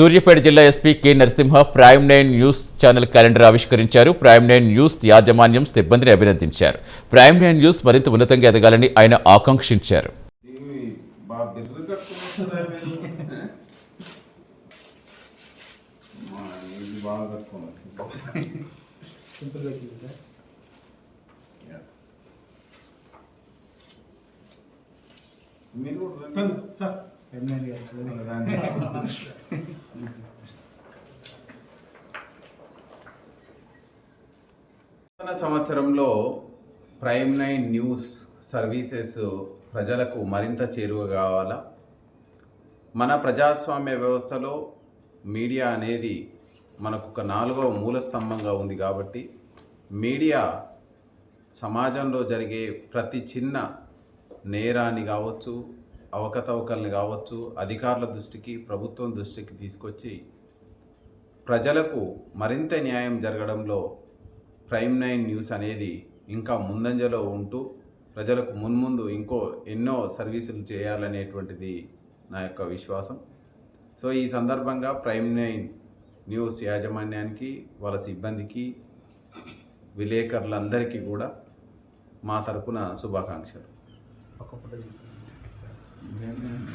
సూర్యాపేట జిల్లా SP K Narasimha Prime Nine News channel calendar ఆవిష్కరించారు. Prime Nine News యాజమాన్యం సిబ్బందిని అభినందించారు. ప్రైమ్ నైన్ న్యూస్ మరింత ఉన్నతంగా ఎదగాలని ఆయన ఆకాంక్షించారు. మీరు. సార్ సంవత్సరంలో ప్రైమ్ నైన్ న్యూస్ సర్వీసెస్ ప్రజలకు మరింత చేరువ కావాలా? మన ప్రజాస్వామ్య వ్యవస్థలో మీడియా అనేది మనకు ఒక నాలుగవ మూల స్తంభంగా ఉంది కాబట్టి మీడియా సమాజంలో జరిగే ప్రతి చిన్న నేరాన్ని కావచ్చు అవకతవకల్ని కావచ్చు అధికారుల దృష్టికి ప్రభుత్వం దృష్టికి తీసుకొచ్చి ప్రజలకు మరింత న్యాయం జరగడంలో ప్రైమ్ నైన్ న్యూస్ అనేది ఇంకా ముందంజలో ఉంటూ ప్రజలకు మున్ముందు ఇంకో ఎన్నో సర్వీసులు చేయాలనేటువంటిది నా యొక్క విశ్వాసం. సో ఈ సందర్భంగా ప్రైమ్ నైన్ న్యూస్ యాజమాన్యానికి వాళ్ళ సిబ్బందికి విలేకరులందరికీ కూడా మా తరపున శుభాకాంక్షలు. ఒక ఫోటో